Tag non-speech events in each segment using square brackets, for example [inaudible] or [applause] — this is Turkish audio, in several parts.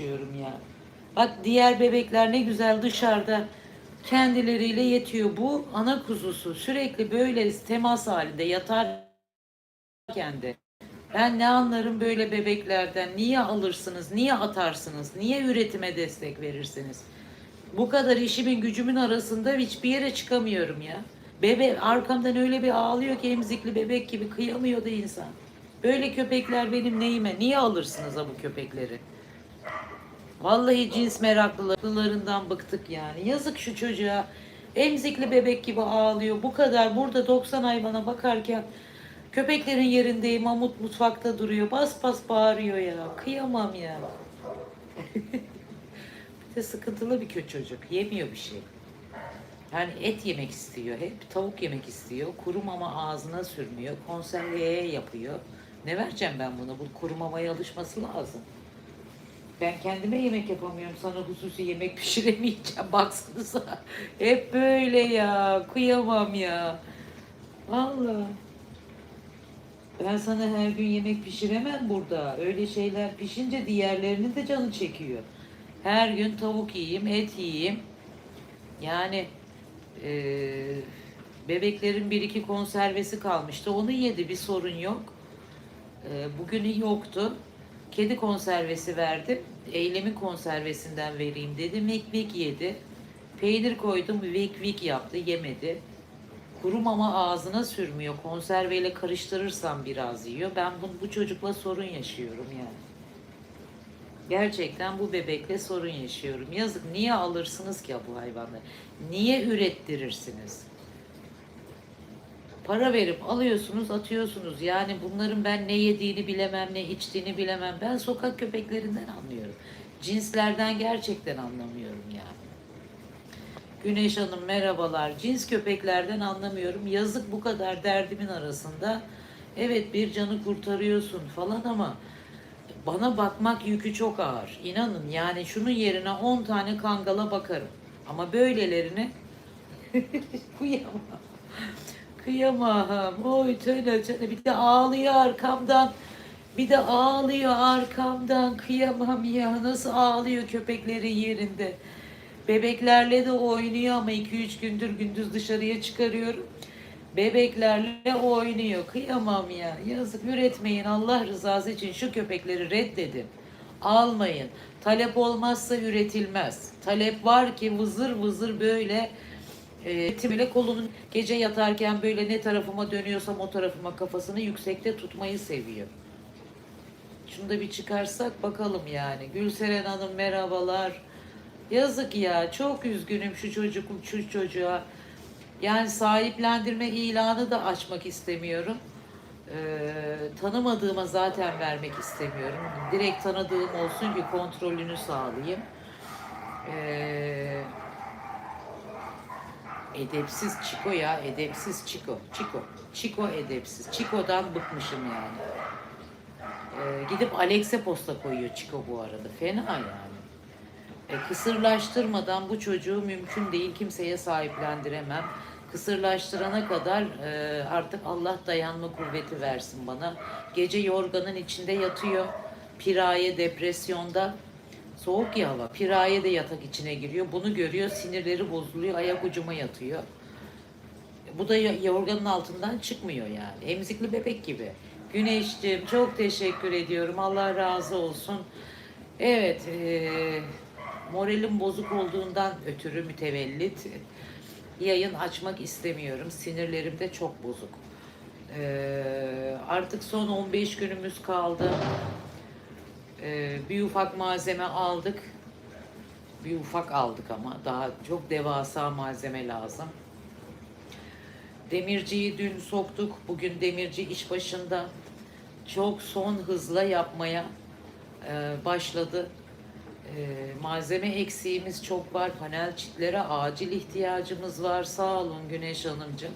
yaşıyorum ya. Bak diğer bebekler ne güzel dışarıda kendileriyle yetiyor. Bu ana kuzusu sürekli böyle temas halinde yatarken de. Ben ne anlarım böyle bebeklerden? Niye alırsınız? Niye atarsınız? Niye üretime destek verirsiniz? Bu kadar işimin gücümün arasında hiçbir yere çıkamıyorum ya. Bebe arkamdan öyle bir ağlıyor ki emzikli bebek gibi kıyamıyor da insan. Böyle köpekler benim neyime? Niye alırsınız ha bu köpekleri? Vallahi cins meraklılarından bıktık yani. Yazık şu çocuğa. Emzikli bebek gibi ağlıyor. Bu kadar burada 90 hayvana bakarken köpeklerin yerindeyim. Mamut mutfakta duruyor. Bas bas bağırıyor ya. Kıyamam ya. [laughs] bir de sıkıntılı bir kö çocuk. Yemiyor bir şey. Yani et yemek istiyor hep. Tavuk yemek istiyor. Kuru mama ağzına sürmüyor. Konserveye yapıyor. Ne vereceğim ben buna? Bu kuru mamaya alışması lazım. Ben kendime yemek yapamıyorum. Sana hususi yemek [laughs] pişiremeyeceğim. Baksanıza. Hep böyle ya. Kıyamam ya. Vallahi. Ben sana her gün yemek pişiremem burada. Öyle şeyler pişince diğerlerinin de canı çekiyor. Her gün tavuk yiyeyim, et yiyeyim. Yani eee, bebeklerin bir iki konservesi kalmıştı. Onu yedi bir sorun yok. Eee bugün yoktu. Kedi konservesi verdim. Eylemin konservesinden vereyim dedim. Vik vik yedi. Peynir koydum vik vik yaptı yemedi. Kuru mama ağzına sürmüyor. Konserveyle karıştırırsam biraz yiyor. Ben bu, bu çocukla sorun yaşıyorum yani. Gerçekten bu bebekle sorun yaşıyorum. Yazık niye alırsınız ki bu hayvanları? Niye ürettirirsiniz? Para verip alıyorsunuz, atıyorsunuz. Yani bunların ben ne yediğini bilemem, ne içtiğini bilemem. Ben sokak köpeklerinden anlıyorum. Cinslerden gerçekten anlamıyorum yani. Güneş Hanım merhabalar. Cins köpeklerden anlamıyorum. Yazık bu kadar derdimin arasında. Evet bir canı kurtarıyorsun falan ama bana bakmak yükü çok ağır. İnanın yani şunun yerine 10 tane kangala bakarım. Ama böylelerine [laughs] kıyamam. Kıyamam. Oy tövbe tövbe. Bir de ağlıyor arkamdan. Bir de ağlıyor arkamdan. Kıyamam ya. Nasıl ağlıyor köpeklerin yerinde. Bebeklerle de oynuyor ama 2-3 gündür gündüz dışarıya çıkarıyorum. Bebeklerle oynuyor. Kıyamam ya. Yazık üretmeyin Allah rızası için şu köpekleri reddedin. Almayın. Talep olmazsa üretilmez. Talep var ki vızır vızır böyle e, böyle kolunun gece yatarken böyle ne tarafıma dönüyorsam o tarafıma kafasını yüksekte tutmayı seviyor. Şunu da bir çıkarsak bakalım yani. Gülseren Hanım merhabalar. Yazık ya çok üzgünüm şu çocuk şu çocuğa. Yani sahiplendirme ilanı da açmak istemiyorum. Ee, tanımadığıma zaten vermek istemiyorum. Direkt tanıdığım olsun ki kontrolünü sağlayayım. Ee, edepsiz Çiko ya, edepsiz Çiko. Çiko. Çiko edepsiz. Çiko'dan bıkmışım yani. Ee, gidip Alex'e posta koyuyor Çiko bu arada. Fena yani. E, kısırlaştırmadan bu çocuğu mümkün değil kimseye sahiplendiremem. Kısırlaştırana kadar e, artık Allah dayanma kuvveti versin bana. Gece yorganın içinde yatıyor. Piraye depresyonda. Soğuk ya hava. Piraye de yatak içine giriyor. Bunu görüyor. Sinirleri bozuluyor. Ayak ucuma yatıyor. Bu da yorganın altından çıkmıyor yani. Emzikli bebek gibi. Güneşciğim çok teşekkür ediyorum. Allah razı olsun. Evet, eee moralim bozuk olduğundan ötürü mütevellit yayın açmak istemiyorum. Sinirlerim de çok bozuk. Eee, artık son 15 günümüz kaldı. Eee, bir ufak malzeme aldık. Bir ufak aldık ama daha çok devasa malzeme lazım. Demirciyi dün soktuk. Bugün demirci iş başında. Çok son hızla yapmaya e, başladı. E, malzeme eksiğimiz çok var. Panel çitlere acil ihtiyacımız var. Sağ olun Güneş Hanımcığım.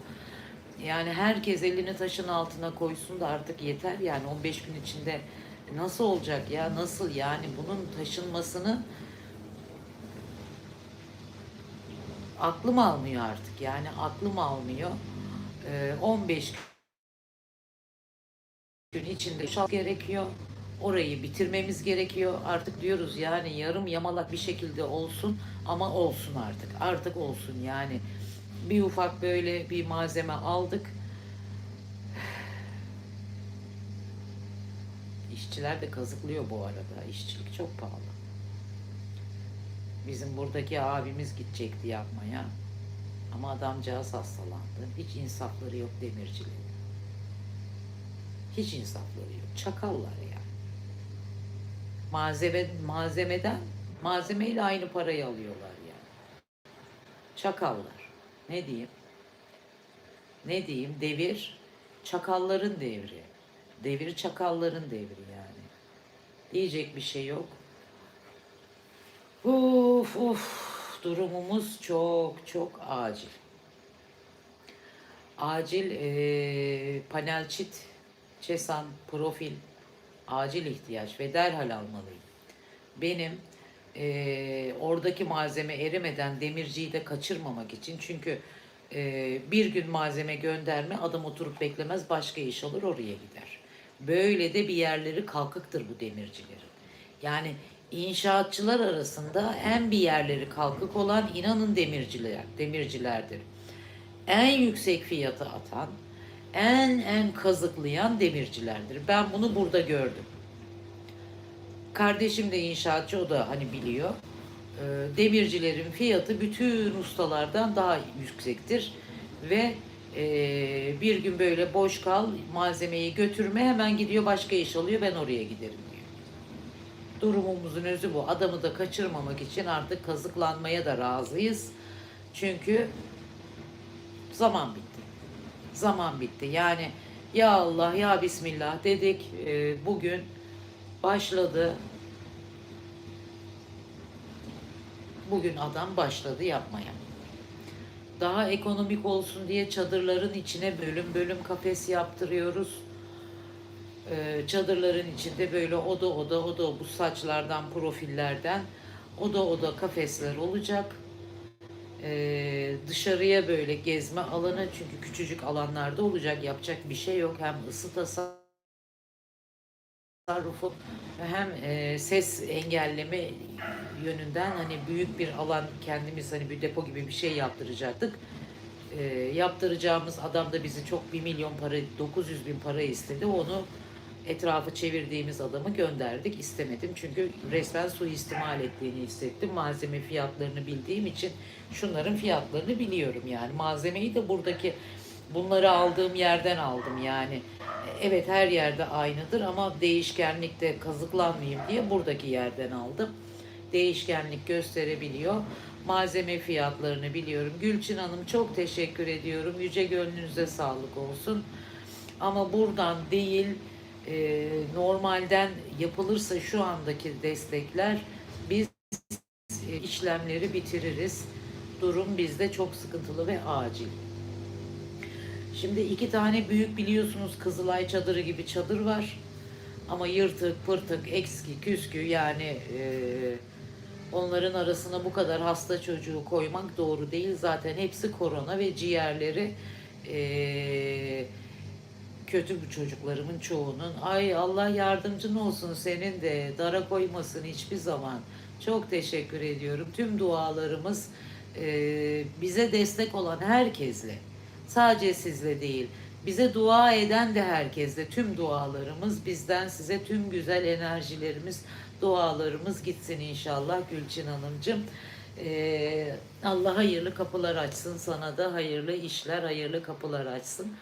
Yani herkes elini taşın altına koysun da artık yeter. Yani 15 gün içinde nasıl olacak ya? Nasıl yani bunun taşınmasını aklım almıyor artık. Yani aklım almıyor. Ee, 15 gün içinde şal gerekiyor. Orayı bitirmemiz gerekiyor. Artık diyoruz yani yarım yamalak bir şekilde olsun ama olsun artık. Artık olsun yani. Bir ufak böyle bir malzeme aldık. İşçiler de kazıklıyor bu arada. İşçilik çok pahalı. Bizim buradaki abimiz gidecekti yapmaya. Ama adamcağız hastalandı. Hiç insafları yok demircilerin. Hiç insafları yok. Çakallar yani. Malzeme, malzemeden malzemeyle aynı parayı alıyorlar yani. Çakallar. Ne diyeyim? Ne diyeyim? Devir çakalların devri. Devir çakalların devri yani. Diyecek bir şey yok. Uf uf durumumuz çok çok acil. Acil eee panel çit, çesan, profil acil ihtiyaç ve derhal almalıyım. Benim eee, oradaki malzeme erimeden demirciyi de kaçırmamak için çünkü eee, bir gün malzeme gönderme adam oturup beklemez başka iş alır oraya gider. Böyle de bir yerleri kalkıktır bu demircilerin. Yani inşaatçılar arasında en bir yerleri kalkık olan inanın demirciler, demircilerdir. En yüksek fiyatı atan, en en kazıklayan demircilerdir. Ben bunu burada gördüm. Kardeşim de inşaatçı o da hani biliyor. Ee, Demircilerin fiyatı bütün ustalardan daha yüksektir ve e, bir gün böyle boş kal malzemeyi götürme hemen gidiyor başka iş alıyor ben oraya giderim diyor. Durumumuzun özü bu. Adamı da kaçırmamak için artık kazıklanmaya da razıyız. Çünkü zaman bitti. Zaman bitti. Yani ya Allah ya Bismillah dedik. Ee, bugün başladı. Bugün adam başladı yapmaya. Daha ekonomik olsun diye çadırların içine bölüm bölüm kafes yaptırıyoruz. Ee, çadırların içinde böyle oda oda oda bu saçlardan profillerden oda oda kafesler olacak. Ee, dışarıya böyle gezme alanı çünkü küçücük alanlarda olacak yapacak bir şey yok hem ısı tasarrufu hem e, ses engelleme yönünden hani büyük bir alan kendimiz hani bir depo gibi bir şey yaptıracaktık. E, yaptıracağımız adam da bizi çok bir milyon para 900 bin para istedi. Onu etrafı çevirdiğimiz adamı gönderdik. İstemedim çünkü resmen suistimal ettiğini hissettim. Malzeme fiyatlarını bildiğim için şunların fiyatlarını biliyorum yani. Malzemeyi de buradaki bunları aldığım yerden aldım yani evet her yerde aynıdır ama değişkenlikte kazıklanmayayım diye buradaki yerden aldım. Değişkenlik gösterebiliyor. Malzeme fiyatlarını biliyorum. Gülçin Hanım çok teşekkür ediyorum. Yüce gönlünüze sağlık olsun. Ama buradan değil e, normalden yapılırsa şu andaki destekler biz e, işlemleri bitiririz. Durum bizde çok sıkıntılı ve acil. Şimdi iki tane büyük biliyorsunuz Kızılay çadırı gibi çadır var. Ama yırtık, pırtık, ekski, küskü yani e, onların arasına bu kadar hasta çocuğu koymak doğru değil. Zaten hepsi korona ve ciğerleri e, kötü bu çocuklarımın çoğunun. Ay Allah yardımcın olsun senin de dara koymasın hiçbir zaman. Çok teşekkür ediyorum. Tüm dualarımız e, bize destek olan herkesle. Sadece sizle değil. Bize dua eden de herkesle. Tüm dualarımız bizden size tüm güzel enerjilerimiz, dualarımız gitsin inşallah Gülçin Hanımcığım. E, Allah hayırlı kapılar açsın sana da hayırlı işler, hayırlı kapılar açsın.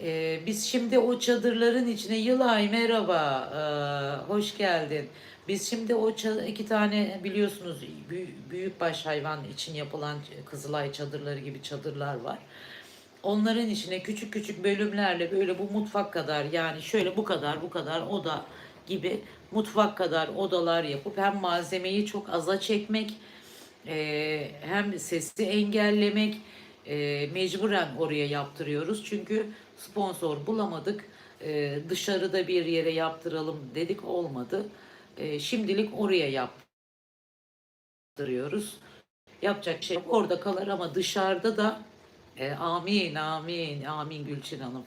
Ee, biz şimdi o çadırların içine Yılay merhaba, ee, hoş geldin. Biz şimdi o iki tane biliyorsunuz büyük, büyükbaş hayvan için yapılan Kızılay çadırları gibi çadırlar var. Onların içine küçük küçük bölümlerle böyle bu mutfak kadar yani şöyle bu kadar bu kadar oda gibi mutfak kadar odalar yapıp hem malzemeyi çok aza çekmek ee, hem sesi engellemek e, mecburen oraya yaptırıyoruz. Çünkü sponsor bulamadık. Ee, dışarıda bir yere yaptıralım dedik olmadı. Ee, şimdilik oraya yaptırıyoruz. Yapacak şey yok. Orada kalır ama dışarıda da e, amin amin amin Gülçin Hanım.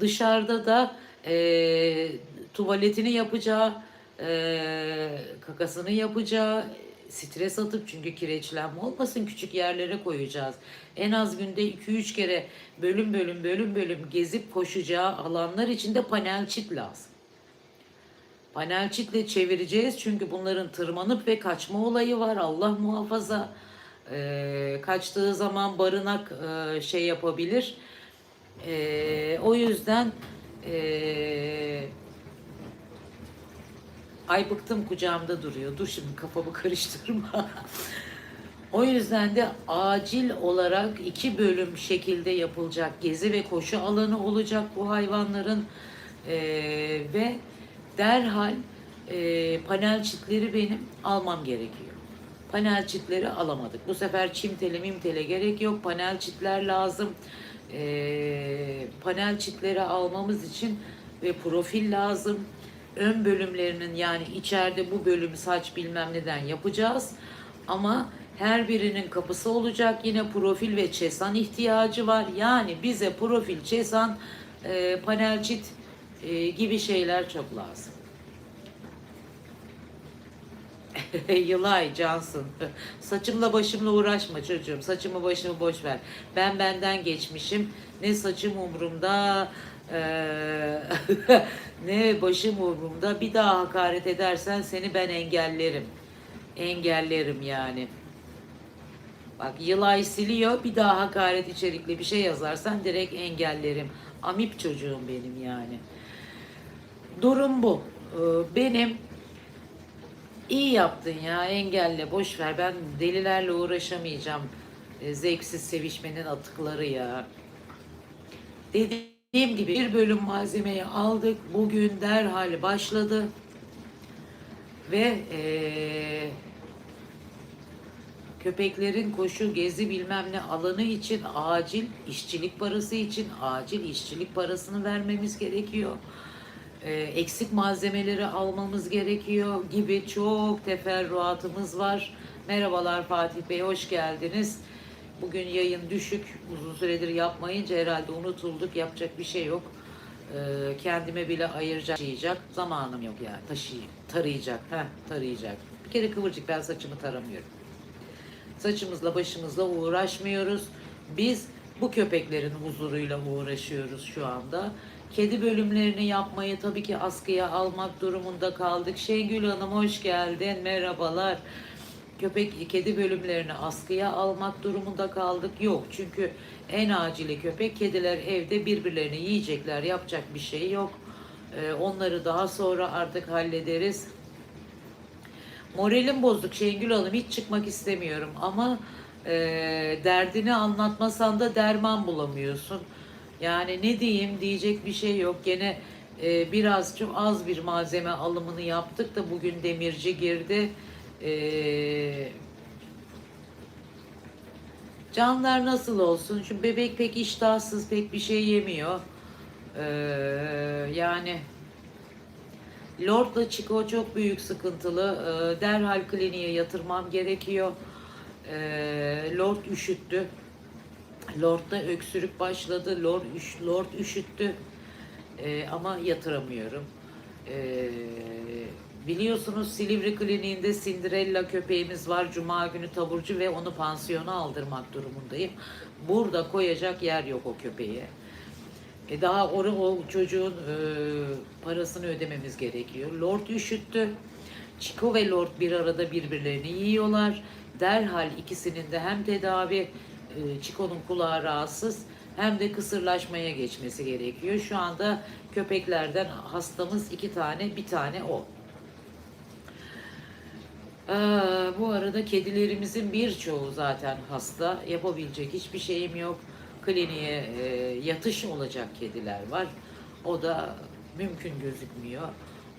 Dışarıda da e, tuvaletini yapacağı, e, kakasını yapacağı, stres atıp çünkü kireçlenme olmasın küçük yerlere koyacağız. En az günde 2-3 kere bölüm bölüm bölüm bölüm gezip koşacağı alanlar içinde panel çit lazım. Panel çitle çevireceğiz çünkü bunların tırmanıp ve kaçma olayı var. Allah muhafaza. Ee, kaçtığı zaman barınak e, şey yapabilir. Ee, o yüzden e, ay bıktım kucağımda duruyor. Dur şimdi kafamı [laughs] karıştırma. o yüzden de acil olarak iki bölüm şekilde yapılacak gezi ve koşu alanı olacak bu hayvanların Ee, ve derhal e, panel çitleri benim almam gerekiyor. Panel çitleri alamadık. Bu sefer çimtele mimtele gerek yok. Panel çitler lazım. Ee, panel çitleri almamız için ve profil lazım. Ön bölümlerinin yani içeride bu bölüm saç bilmem neden yapacağız. Ama her birinin kapısı olacak. Yine profil ve çesan ihtiyacı var. Yani bize profil, çesan, e, panel çit e, gibi şeyler çok lazım. [laughs] Yılay Cansın. Saçımla başımla uğraşma çocuğum. Saçımı başımı boş ver. Ben benden geçmişim. Ne saçım umurumda eee, [laughs] ne başım umurumda. Bir daha hakaret edersen seni ben engellerim. Engellerim yani. Bak Yılay siliyor. Bir daha hakaret içerikli bir şey yazarsan direkt engellerim. Amip çocuğum benim yani. Durum bu. Ee, Benim İyi yaptın ya engelle boş ver. Ben delilerle uğraşamayacağım. E, zevksiz sevişmenin atıkları ya. Dediğim gibi bir bölüm malzemeyi aldık. Bugün derhal başladı. Ve eee, köpeklerin koşu gezi bilmem ne alanı için acil işçilik parası için acil işçilik parasını vermemiz gerekiyor e, eksik malzemeleri almamız gerekiyor gibi çok teferruatımız var. Merhabalar Fatih Bey, hoş geldiniz. Bugün yayın düşük, uzun süredir yapmayınca herhalde unutulduk, yapacak bir şey yok. E, kendime bile ayıracak, taşıyacak zamanım yok yani, taşıyayım, tarayacak, heh, tarayacak. Bir kere kıvırcık ben saçımı taramıyorum. Saçımızla başımızla uğraşmıyoruz. Biz bu köpeklerin huzuruyla uğraşıyoruz şu anda. Kedi bölümlerini yapmayı tabii ki askıya almak durumunda kaldık. Şengül Hanım hoş geldin. Merhabalar. Köpek kedi bölümlerini askıya almak durumunda kaldık. Yok çünkü en acili köpek kediler evde birbirlerini yiyecekler. Yapacak bir şey yok. Ee, onları daha sonra artık hallederiz. Moralim bozuk Şengül Hanım hiç çıkmak istemiyorum ama e, derdini anlatmasan da derman bulamıyorsun. Yani ne diyeyim diyecek bir şey yok. Gene e, biraz çok az bir malzeme alımını yaptık da bugün demirci girdi. E, canlar nasıl olsun? Şu bebek pek iştahsız pek bir şey yemiyor. E, yani Lord'la Chico çok büyük sıkıntılı. Ee, derhal kliniğe yatırmam gerekiyor. Ee, Lord üşüttü. Lord'da öksürük başladı. Lord, üş, Lord üşüttü. Ee, ama yatıramıyorum. Ee, biliyorsunuz Silivri Kliniğinde Cinderella köpeğimiz var. Cuma günü taburcu ve onu pansiyona aldırmak durumundayım. Burada koyacak yer yok o köpeğe. E daha o, o çocuğun e, parasını ödememiz gerekiyor. Lord üşüttü. Chico ve Lord bir arada birbirlerini yiyorlar. Derhal ikisinin de hem tedavi, e, Chico'nun kulağı rahatsız hem de kısırlaşmaya geçmesi gerekiyor. Şu anda köpeklerden hastamız iki tane, bir tane o. Ee, bu arada kedilerimizin birçoğu zaten hasta. Yapabilecek hiçbir şeyim yok. Kliniğe e, yatış olacak kediler var. O da mümkün gözükmüyor.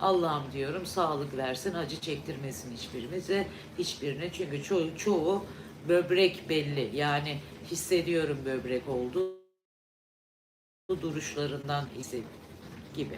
Allah'ım diyorum sağlık versin, acı çektirmesin hiçbirimize, hiçbirine. Çünkü çoğu, çoğu böbrek belli. Yani hissediyorum böbrek oldu. Duruşlarından hisset gibi.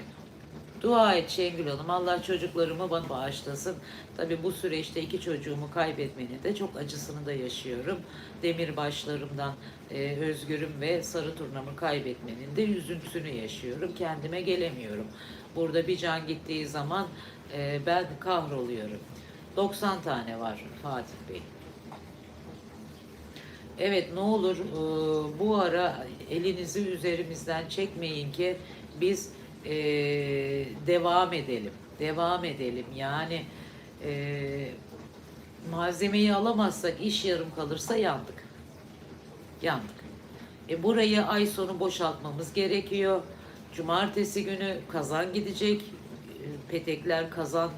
Dua et Şengül Hanım. Allah çocuklarımı bana bağışlasın. Tabii bu süreçte iki çocuğumu kaybetmenin de çok acısını da yaşıyorum. Demirbaşlarımdan e, Özgür'üm ve Sarı Turnam'ı kaybetmenin de üzüntüsünü yaşıyorum. Kendime gelemiyorum. Burada bir can gittiği zaman e, ben kahroluyorum. 90 tane var Fatih Bey. Evet ne olur e, bu ara elinizi üzerimizden çekmeyin ki biz e, devam edelim. Devam edelim. Yani e, malzemeyi alamazsak iş yarım kalırsa yandık. Yandık. E, burayı ay sonu boşaltmamız gerekiyor. Cumartesi günü kazan gidecek. E, Petekler kazan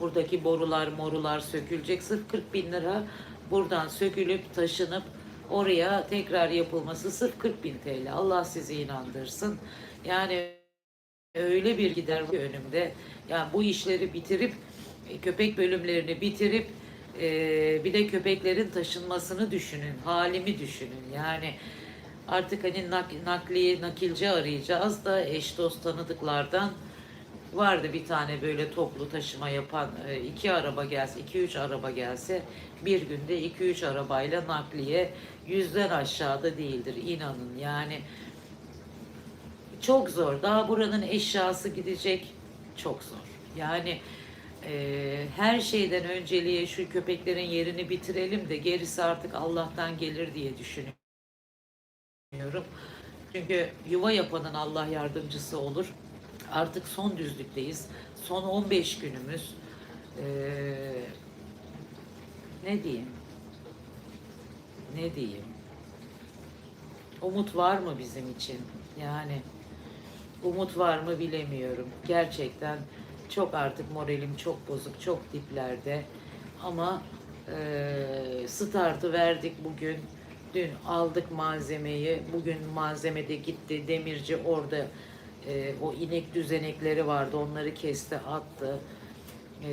buradaki borular morular sökülecek. Sırf 40 bin lira buradan sökülüp taşınıp oraya tekrar yapılması sırf 40 bin TL. Allah sizi inandırsın. Yani öyle bir gider önümde. Yani bu işleri bitirip e, köpek bölümlerini bitirip e, bir de köpeklerin taşınmasını düşünün. Halimi düşünün. Yani artık hani nak, nakliye nakilci arayacağız da eş dost tanıdıklardan vardı bir tane böyle toplu taşıma yapan e, iki araba gelse iki üç araba gelse bir günde iki üç arabayla nakliye yüzden aşağıda değildir inanın yani çok zor. Daha buranın eşyası gidecek. Çok zor. Yani e, her şeyden önceliğe şu köpeklerin yerini bitirelim de gerisi artık Allah'tan gelir diye düşünüyorum. Çünkü yuva yapanın Allah yardımcısı olur. Artık son düzlükteyiz. Son 15 günümüz. E, ne diyeyim? Ne diyeyim? Umut var mı bizim için? Yani umut var mı bilemiyorum. Gerçekten çok artık moralim çok bozuk, çok diplerde. Ama e, startı verdik bugün. Dün aldık malzemeyi. Bugün malzeme de gitti. Demirci orada e, o inek düzenekleri vardı. Onları kesti, attı. E,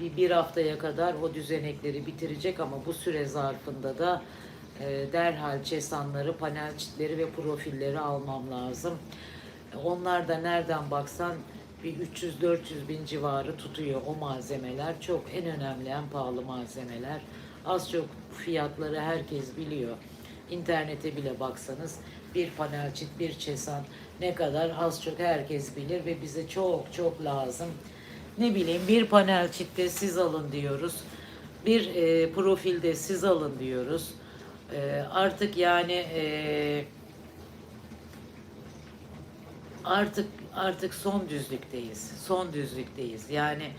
bir, bir haftaya kadar o düzenekleri bitirecek ama bu süre zarfında da e, derhal çesanları, panel çitleri ve profilleri almam lazım. Onlar da nereden baksan bir 300-400 bin civarı tutuyor o malzemeler. Çok en önemli, en pahalı malzemeler. Az çok fiyatları herkes biliyor. İnternete bile baksanız bir panel çit, bir çesan ne kadar az çok herkes bilir ve bize çok çok lazım. Ne bileyim bir panel çitte siz alın diyoruz. Bir e, profilde siz alın diyoruz. E, artık yani e, artık artık son düzlükteyiz. Son düzlükteyiz. Yani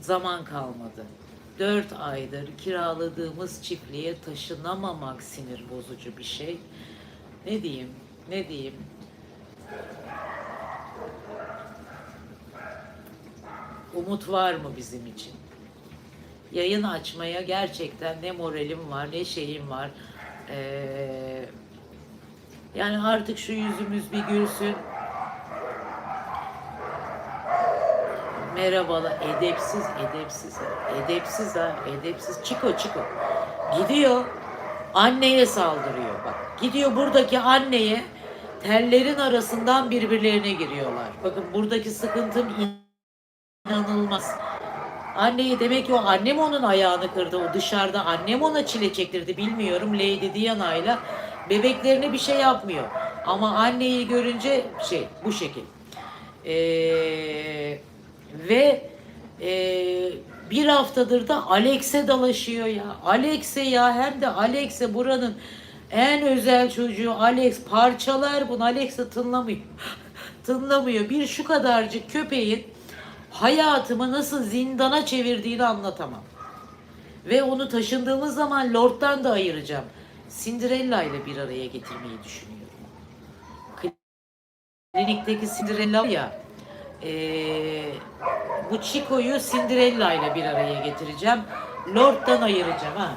zaman kalmadı. Dört aydır kiraladığımız çiftliğe taşınamamak sinir bozucu bir şey. Ne diyeyim? Ne diyeyim? Umut var mı bizim için? Yayın açmaya gerçekten ne moralim var ne şeyim var. Ee, yani artık şu yüzümüz bir gülsün. Merhabalar. Edepsiz, edepsiz. Edepsiz ha, edepsiz. Çiko, çiko. Gidiyor. Anneye saldırıyor bak. Gidiyor buradaki anneye tellerin arasından birbirlerine giriyorlar. Bakın buradaki sıkıntım inanılmaz. Anneyi demek ki o annem onun ayağını kırdı. O dışarıda annem ona çile çektirdi bilmiyorum. Lady Diana'yla bebeklerine bir şey yapmıyor. Ama anneyi görünce şey bu şekil. Eee ve e, bir haftadır da Alex'e dalaşıyor ya. Alex'e ya hem de Alex'e buranın en özel çocuğu Alex parçalar bunu Alex'e tınlamıyor. [laughs] tınlamıyor. Bir şu kadarcık köpeğin hayatımı nasıl zindana çevirdiğini anlatamam. Ve onu taşındığımız zaman Lord'dan da ayıracağım. Cinderella ile bir araya getirmeyi düşünüyorum. Klinikteki Cinderella ya ee, bu Chico'yu Cinderella ile bir araya getireceğim. Lord'dan ayıracağım ha.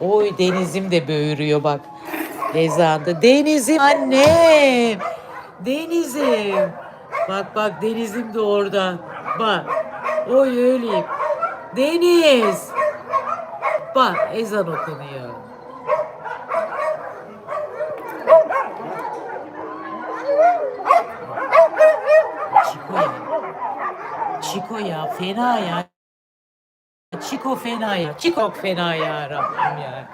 Oy denizim de böğürüyor bak. Ezanda. Denizim annem. Denizim. Bak bak denizim de orada. Bak. Oy öyleyim. Deniz. Bak ezan okunuyor. Çiko ya. Çiko ya fena ya. Çiko fena ya. Çiko fena ya Rabbim ya.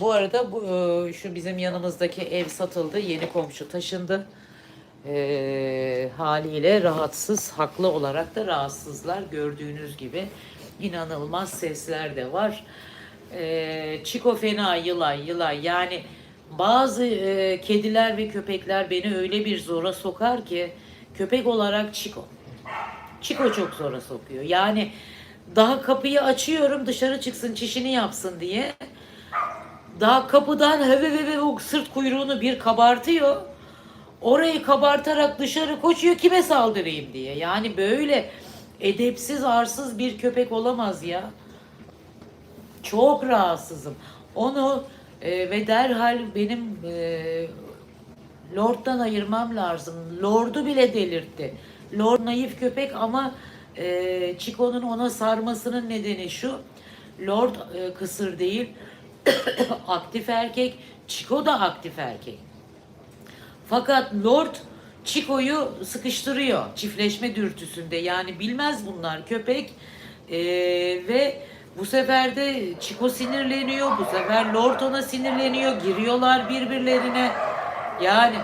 Bu arada bu e, şu bizim yanımızdaki ev satıldı. Yeni komşu taşındı. E, haliyle rahatsız, haklı olarak da rahatsızlar. Gördüğünüz gibi inanılmaz sesler de var. E, Çiko fena yılay yılay yani bazı e, kediler ve köpekler beni öyle bir zora sokar ki köpek olarak Çiko. Çiko çok zora sokuyor. Yani daha kapıyı açıyorum dışarı çıksın çişini yapsın diye. Daha kapıdan heve heve o sırt kuyruğunu bir kabartıyor. Orayı kabartarak dışarı koşuyor kime saldırayım diye. Yani böyle edepsiz arsız bir köpek olamaz ya. Çok rahatsızım. Onu e, ve derhal benim e, Lord'dan ayırmam lazım. Lord'u bile delirtti. Lord naif köpek ama e, Chico'nun ona sarmasının nedeni şu. Lord e, kısır değil. [coughs] aktif erkek. Chico da aktif erkek. Fakat Lord Chico'yu sıkıştırıyor çiftleşme dürtüsünde. Yani bilmez bunlar köpek Ee, ve bu sefer de Chico sinirleniyor. Bu sefer Lord ona sinirleniyor. Giriyorlar birbirlerine. Yani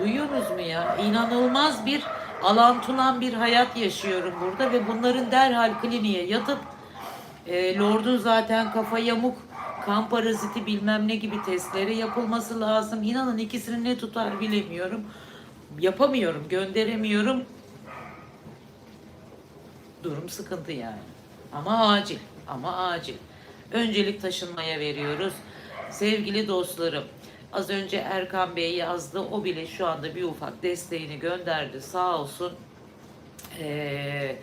duyuyorsunuz mu ya? İnanılmaz bir alantulan bir hayat yaşıyorum burada ve bunların derhal kliniğe yatıp e, Lord'un zaten kafa yamuk kan paraziti bilmem ne gibi testleri yapılması lazım. İnanın ikisini ne tutar bilemiyorum. Yapamıyorum, gönderemiyorum. Durum sıkıntı yani. Ama acil, ama acil. Öncelik taşınmaya veriyoruz. Sevgili dostlarım, az önce Erkan Bey yazdı. O bile şu anda bir ufak desteğini gönderdi. Sağ olsun. Ee,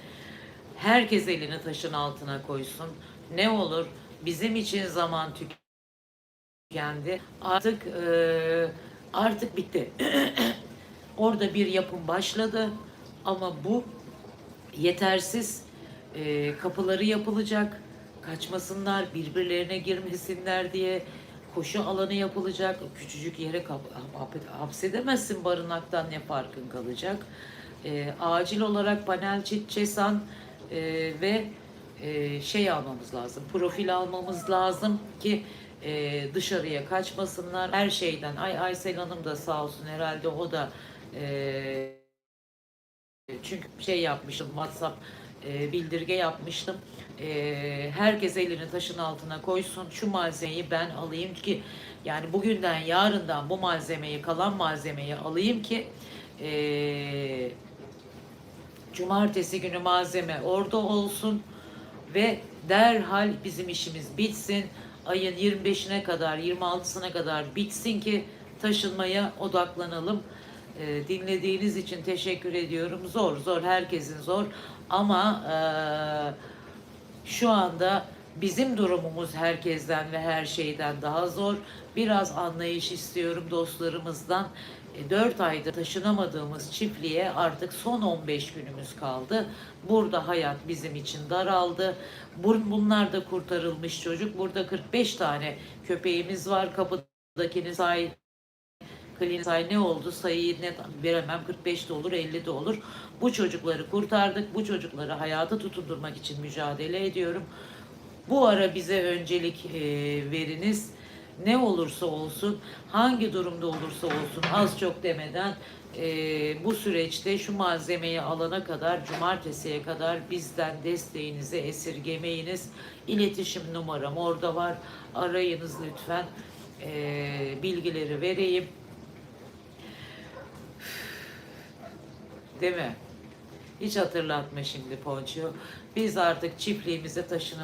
herkes elini taşın altına koysun. Ne olur bizim için zaman tükendi. Artık e, artık bitti. [clears throat] Orada bir yapım başladı ama bu yetersiz. E, kapıları yapılacak, kaçmasınlar, birbirlerine girmesinler diye koşu alanı yapılacak. Küçücük yere hapsedemezsin barınaktan ne farkın kalacak. E, acil olarak panel çit çesan e, ve e, şey almamız lazım, profil almamız lazım ki e, dışarıya kaçmasınlar. Her şeyden. Ay Aysel Hanım da sağ olsun herhalde o da e, çünkü şey yapmıştım WhatsApp e, bildirge yapmıştım. E, herkes elini taşın altına koysun. Şu malzemeyi ben alayım ki yani bugünden yarından bu malzemeyi kalan malzemeyi alayım ki e, cumartesi günü malzeme orada olsun ve derhal bizim işimiz bitsin. Ayın 25'ine kadar 26'sına kadar bitsin ki taşınmaya odaklanalım. Ee, dinlediğiniz için teşekkür ediyorum. Zor zor herkesin zor ama eee, şu anda bizim durumumuz herkesten ve her şeyden daha zor. Biraz anlayış istiyorum dostlarımızdan. 4 ayda taşınamadığımız çiftliğe artık son 15 günümüz kaldı. Burada hayat bizim için daraldı. Bun- Bunlar da kurtarılmış çocuk. Burada 45 tane köpeğimiz var. Kapıdakini sahip Klinik say ne oldu sayıyı net veremem 45 de olur 50 de olur. Bu çocukları kurtardık. Bu çocukları hayata tutundurmak için mücadele ediyorum. Bu ara bize öncelik e, veriniz. Ne olursa olsun, hangi durumda olursa olsun az çok demeden e, bu süreçte şu malzemeyi alana kadar, cumartesiye kadar bizden desteğinizi esirgemeyiniz. İletişim numaram orada var. Arayınız lütfen. E, bilgileri vereyim. Değil mi? Hiç hatırlatma şimdi Ponço. Biz artık çiftliğimize taşınalım.